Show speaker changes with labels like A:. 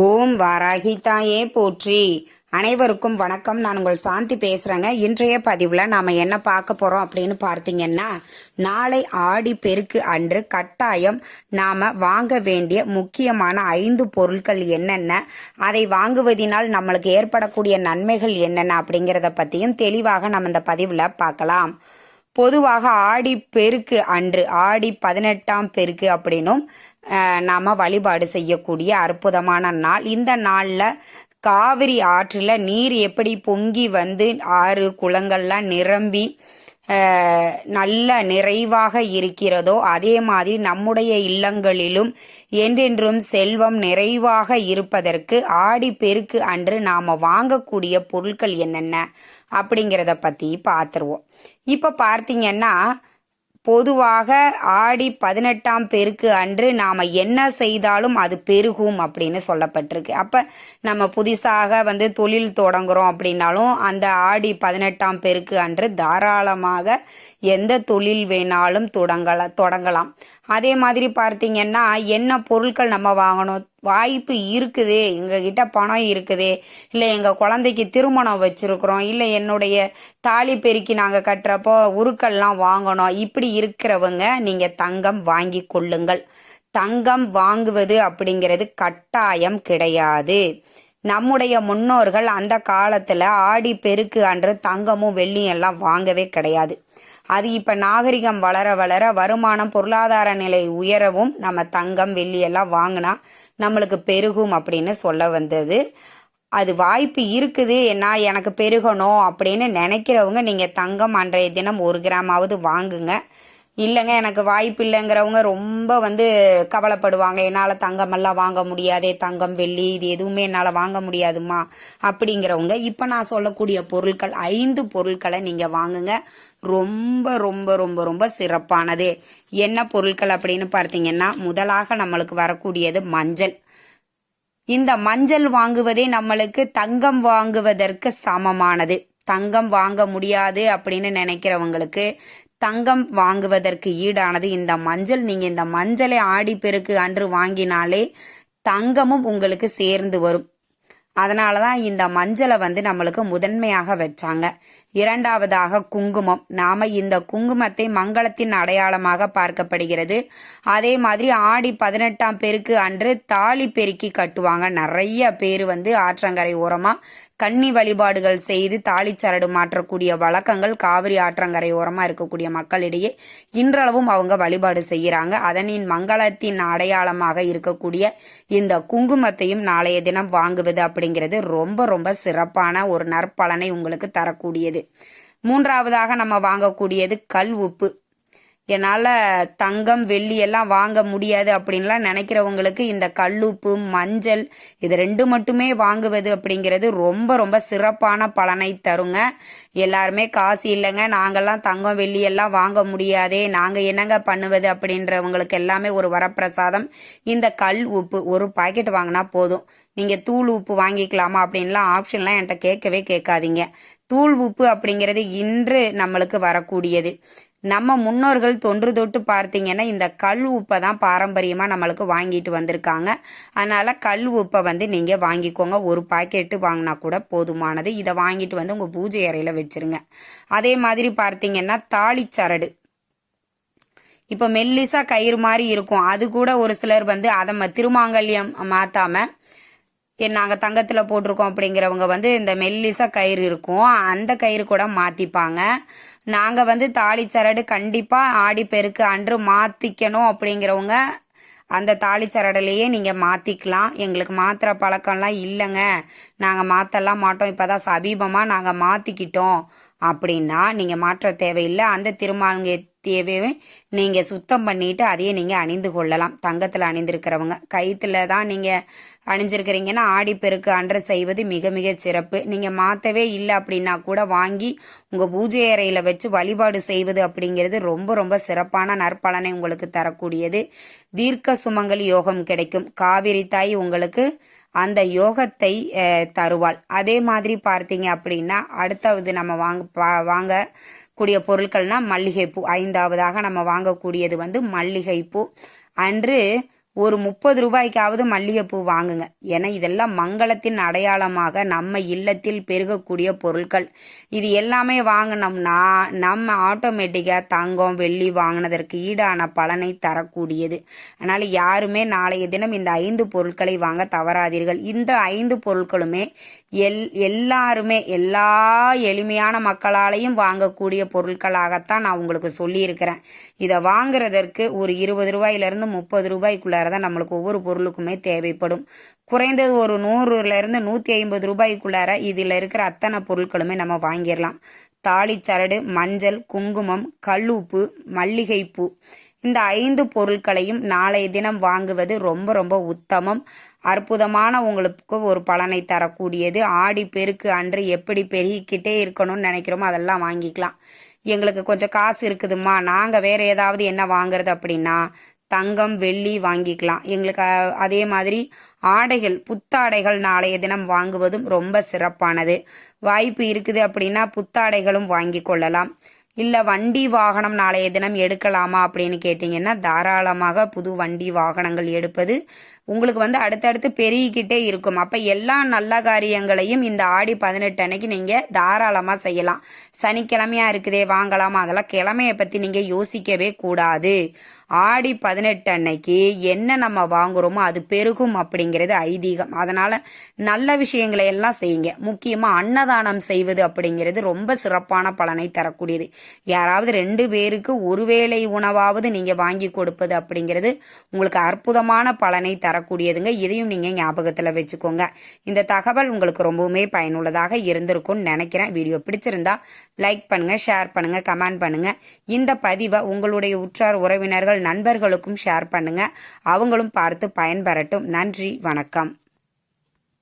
A: ஓம் வாராகி தாயே போற்றி. அனைவருக்கும் வணக்கம். நான் உங்கள் சாந்தி பேசுறேங்க. இன்றைய பதிவுல நாம என்ன பார்க்க போறோம் அப்படின்னு பார்த்தீங்கன்னா நாளை ஆடி பெருக்கு அன்று கட்டாயம் நாம வாங்க வேண்டிய முக்கியமான ஐந்து பொருட்கள் என்னென்ன அதை வாங்குவதினால் நம்மளுக்கு ஏற்படக்கூடிய நன்மைகள் என்னென்ன அப்படிங்கிறத பத்தியும் தெளிவாக நம்ம இந்த பதிவுல பார்க்கலாம். பொதுவாக ஆடி பெருக்கு அன்று ஆடி பதினெட்டாம் பெருக்கு அப்படின்னும் நாம் நாம வழிபாடு செய்யக்கூடிய அற்புதமான நாள். இந்த நாளில் காவிரி ஆற்றில் நீர் எப்படி பொங்கி வந்து ஆறு குளங்கள்லாம் நிரம்பி நல்ல நிறைவாக இருக்கிறதோ அதே மாதிரி நம்முடைய இல்லங்களிலும் என்றென்றும் செல்வம் நிறைவாக இருப்பதற்கு ஆடி பெருக்கு அன்று நாம் வாங்கக்கூடிய பொருட்கள் என்னென்ன அப்படிங்கிறத பற்றி பார்த்துருவோம். இப்போ பார்த்தீங்கன்னா பொதுவாக ஆடி பதினெட்டாம் பெருக்கு அன்று நாம் என்ன செய்தாலும் அது பெருகும் அப்படின்னு சொல்லப்பட்டிருக்கு. அப்போ நம்ம புதுசாக வந்து தொழில் தொடங்குறோம் அப்படின்னாலும் அந்த ஆடி பதினெட்டாம் பெருக்கு அன்று தாராளமாக எந்த தொழில் வேணாலும் தொடங்கல தொடங்கலாம். அதே மாதிரி பார்த்தீங்கன்னா என்ன பொருட்கள் நம்ம வாங்கணும்? வாய்ப்பு இருக்குது எங்ககிட்ட பணம் இருக்குது இல்லை எங்கள் குழந்தைக்கு திருமணம் வச்சுருக்குறோம் இல்லை என்னுடைய தாலி பெருக்கி நாங்கள் கட்டுறப்போ உருக்கள்லாம் வாங்கணும். இப்படி இருக்கிறவங்க நீங்கள் தங்கம் வாங்கி கொள்ளுங்கள். தங்கம் வாங்குவது அப்படிங்கிறது கட்டாயம் கிடையாது. நம்முடைய முன்னோர்கள் அந்த காலத்தில் ஆடி பெருக்கு அன்று தங்கமும் வெள்ளியும் எல்லாம் வாங்கவே கிடையாது. அது இப்போ நாகரிகம் வளர வளர வருமானம் பொருளாதார நிலை உயரவும் நம்ம தங்கம் வெள்ளி எல்லாம் வாங்கினா நம்மளுக்கு பெருகும் அப்படின்னு சொல்ல வந்தது. அது வாய்ப்பு இருக்குது. என்ன எனக்கு பெருகணும் அப்படின்னு நினைக்கிறவங்க நீங்கள் தங்கம் அன்றைய தினம் ஒரு கிராமாவது வாங்குங்க. இல்லைங்க எனக்கு வாய்ப்பு இல்லைங்கிறவங்க ரொம்ப வந்து கவலைப்படுவாங்க. என்னால் தங்கமெல்லாம் வாங்க முடியாதே தங்கம் வெள்ளி இது எதுவுமே என்னால் வாங்க முடியாதுமா அப்படிங்கிறவங்க இப்போ நான் சொல்லக்கூடிய பொருட்கள் ஐந்து பொருட்களை நீங்கள் வாங்குங்க. ரொம்ப ரொம்ப ரொம்ப ரொம்ப சிறப்பானது. என்ன பொருட்கள் அப்படின்னு பார்த்தீங்கன்னா முதலாக நம்மளுக்கு வரக்கூடியது மஞ்சள். இந்த மஞ்சள் வாங்குவதே நம்மளுக்கு தங்கம் வாங்குவதற்கு சமமானது. தங்கம் வாங்க முடியாது அப்படின்னு நினைக்கிறவங்களுக்கு தங்கம் வாங்குவதற்கு ஈடானது. இந்த மஞ்சள் நீங்க இந்த மஞ்சளை ஆடிப்பெருக்கு அன்று வாங்கினாலே தங்கமும் உங்களுக்கு சேர்ந்து வரும். அதனால தான் இந்த மஞ்சளை வந்து நம்மளுக்கு முதன்மையாக வச்சாங்க. இரண்டாவதாக குங்குமம். நாம இந்த குங்குமத்தை மங்களத்தின் அடையாளமாக பார்க்கப்படுகிறது. அதே மாதிரி ஆடி பதினெட்டாம் பெருக்கு அன்று தாலி பெருக்கி கட்டுவாங்க. நிறைய பேர் வந்து ஆற்றங்கரை ஓரமாக கன்னி வழிபாடுகள் செய்து தாலிச்சரடு மாற்றக்கூடிய வழக்கங்கள் காவிரி ஆற்றங்கரை ஓரமாக இருக்கக்கூடிய மக்களிடையே இன்றளவும் அவங்க வழிபாடு செய்கிறாங்க. அதனின் மங்களத்தின் அடையாளமாக இருக்கக்கூடிய இந்த குங்குமத்தையும் நாளைய தினம் வாங்குவது அப்படிங்கிறது ரொம்ப ரொம்ப சிறப்பான ஒரு நற்பலனை உங்களுக்கு தரக்கூடியது. மூன்றாவதாக நம்ம வாங்கக்கூடியது கல் உப்பு. என்னால் தங்கம் வெள்ளி எல்லாம் வாங்க முடியாது அப்படின்லாம் நினைக்கிறவங்களுக்கு இந்த கல்லுப்பு மஞ்சள் இது ரெண்டு மட்டுமே வாங்குவது அப்படிங்கிறது ரொம்ப ரொம்ப சிறப்பான பலனை தருங்க. எல்லாருமே காசு இல்லைங்க. நாங்கள்லாம் தங்கம் வெள்ளி எல்லாம் வாங்க முடியாதே. நாங்கள் என்னங்க பண்ணுவது அப்படின்றவங்களுக்கு எல்லாமே ஒரு வரப்பிரசாதம். இந்த கல் உப்பு ஒரு பாக்கெட் வாங்கினா போதும். நீங்கள் தூள் உப்பு வாங்கிக்கலாமா அப்படின்லாம் ஆப்ஷன்லாம் என்கிட்ட கேட்கவே கேட்காதீங்க. தூள் உப்பு அப்படிங்கிறது இன்று நம்மளுக்கு வரக்கூடியது. நம்ம முன்னோர்கள் தொன்று தொட்டு பார்த்தீங்கன்னா இந்த கல் உப்பை தான் பாரம்பரியமாக நம்மளுக்கு வாங்கிட்டு வந்திருக்காங்க. அதனால் கல் உப்பை வந்து நீங்கள் வாங்கிக்கோங்க. ஒரு பாக்கெட்டு வாங்கினா கூட போதுமானது. இதை வாங்கிட்டு வந்து உங்கள் பூஜை அறையில் வச்சுருங்க. அதே மாதிரி பார்த்தீங்கன்னா தாளிச்சரடு. இப்போ மெல்லிசா கயிறு மாதிரி இருக்கும். அது கூட ஒரு சிலர் வந்து அதை திருமாங்கல்யம் மாற்றாமல் நாங்கள் தங்கத்தில் போட்டிருக்கோம் அப்படிங்கிறவங்க வந்து இந்த மெல்லிசா கயிறு இருக்கும். அந்த கயிறு கூட மாற்றிப்பாங்க நாங்கள் வந்து தாலி சரடு கண்டிப்பாக ஆடி பெருக்கு அன்று மாற்றிக்கணும் அப்படிங்கிறவங்க அந்த தாலி சரடலையே நீங்கள் மாற்றிக்கலாம் எங்களுக்கு மாற்றுற பழக்கம்லாம் இல்லைங்க. நாங்கள் மாற்றலாம் மாட்டோம். இப்போ தான் சமீபமாக நாங்கள் மாற்றிக்கிட்டோம் அப்படின்னா நீங்கள் மாற்ற தேவையில்லை. அந்த திருமாங்கத்தியவே நீங்கள் சுத்தம் பண்ணிட்டு அதையே நீங்கள் அணிந்து கொள்ளலாம். தங்கத்தில் அணிந்திருக்கிறவங்க. கயிற்றுல தான் நீங்கள் அணிஞ்சிருக்கிறீங்கன்னா ஆடிப்பெருக்கு அன்று செய்வது மிக மிக சிறப்பு. நீங்கள் மாற்றவே இல்லை அப்படின்னா கூட வாங்கி உங்கள் பூஜை அறையில் வச்சு வழிபாடு செய்வது அப்படிங்கிறது ரொம்ப ரொம்ப சிறப்பான நற்பலனை உங்களுக்கு தரக்கூடியது. தீர்க்க சுமங்கல் யோகம் கிடைக்கும். காவிரி தாய் உங்களுக்கு அந்த யோகத்தை அஹ், தருவாள். அதே மாதிரி பார்த்தீங்க அப்படின்னா அடுத்தது நம்ம வாங்க பா- வாங்கக்கூடிய பொருட்கள்னா மல்லிகைப்பூ. ஐந்தாவதாக நம்ம வாங்கக்கூடியது வந்து மல்லிகைப்பூ. அன்று ஒரு முப்பது ரூபாய்க்காவது மல்லிகைப்பூ வாங்குங்க. ஏன்னா இதெல்லாம் மங்களத்தின் அடையாளமாக நம்ம இல்லத்தில் பெருகக்கூடிய பொருட்கள். இது எல்லாமே வாங்கினோம்னா நம்ம ஆட்டோமேட்டிக்காக தங்கம் வெள்ளி வாங்கினதற்கு ஈடான பலனை தரக்கூடியது. அதனால் யாருமே நாளைய தினம் இந்த ஐந்து பொருட்களை வாங்க தவறாதீர்கள். இந்த ஐந்து பொருட்களுமே எல் எல்லாருமே எல்லா எளிமையான மக்களாலையும் வாங்கக்கூடிய பொருட்களாகத்தான் நான் உங்களுக்கு சொல்லியிருக்கிறேன். இதை வாங்குறதற்கு ஒரு இருபது ரூபாயிலிருந்து முப்பது ரூபாய்க்குள்ளார தான் நம்மளுக்கு ஒவ்வொரு பொருளுக்குமே தேவைப்படும். குறைந்தது ஒரு நூறுலேருந்து நூற்றி ஐம்பது ரூபாய்க்குள்ளார இதில் இருக்கிற அத்தனை பொருட்களுமே நம்ம வாங்கிடலாம் தாளிச்சரடு மஞ்சள் குங்குமம் கல்லுப்பு மல்லிகைப்பூ. இந்த ஐந்து பொருட்களையும் நாளைய தினம் வாங்குவது ரொம்ப ரொம்ப உத்தமம். அற்புதமான உங்களுக்கு ஒரு பலனை தரக்கூடியது. ஆடி பெருக்கு அன்று எப்படி பெருகிக்கிட்டே இருக்கணும்னு நினைக்கிறோமோ அதெல்லாம் வாங்கிக்கலாம். எங்களுக்கு கொஞ்சம் காசு இருக்குதும்மா. நாங்கள் வேற ஏதாவது என்ன வாங்குறது அப்படின்னா தங்கம் வெள்ளி வாங்கிக்கலாம். எங்களுக்கு அதே மாதிரி ஆடைகள் புத்தாடைகள் நாளைய தினம் வாங்குவதும் ரொம்ப சிறப்பானது. வாய்ப்பு இருக்குது அப்படின்னா புத்தாடைகளும் வாங்கி கொள்ளலாம். இல்லை வண்டி வாகனம் நாளைய தினம் எடுக்கலாமா அப்படின்னு கேட்டிங்கன்னா தாராளமாக புது வண்டி வாகனங்கள் எடுப்பது உங்களுக்கு வந்து அடுத்தடுத்து பெருகிக்கிட்டே இருக்கும். அப்போ எல்லா நல்ல காரியங்களையும் இந்த ஆடி பதினெட்டு அன்னைக்கு நீங்கள் தாராளமாக செய்யலாம். சனிக்கிழமையா இருக்குதே வாங்கலாமா? அதெல்லாம் கிழமையை பற்றி நீங்கள் யோசிக்கவே கூடாது. ஆடி பதினெட்டு அன்னைக்கு என்ன நம்ம வாங்குறோமோ அது பெருகும் அப்படிங்கிறது ஐதீகம். அதனால் நல்ல விஷயங்களை எல்லாம் செய்யுங்க. முக்கியமாக அன்னதானம் செய்வது அப்படிங்கிறது ரொம்ப சிறப்பான பலனை தரக்கூடியது. யாராவது ரெண்டு பேருக்கு ஒருவேளை உணவாவது நீங்கள் வாங்கி கொடுப்பது அப்படிங்கிறது உங்களுக்கு அற்புதமான பலனை தர தரக்கூடியதுங்க இதையும் நீங்கள் ஞாபகத்தில் வச்சுக்கோங்க. இந்த தகவல் உங்களுக்கு ரொம்பவுமே பயனுள்ளதாக இருந்திருக்கும்னு நினைக்கிறேன். வீடியோ பிடிச்சிருந்தா லைக் பண்ணுங்கள் ஷேர் பண்ணுங்கள் கமெண்ட் பண்ணுங்கள் இந்த பதிவை உங்களுடைய உற்றார் உறவினர்கள் நண்பர்களுக்கும் ஷேர் பண்ணுங்கள் அவங்களும் பார்த்து பயன்பெறட்டும். நன்றி வணக்கம்.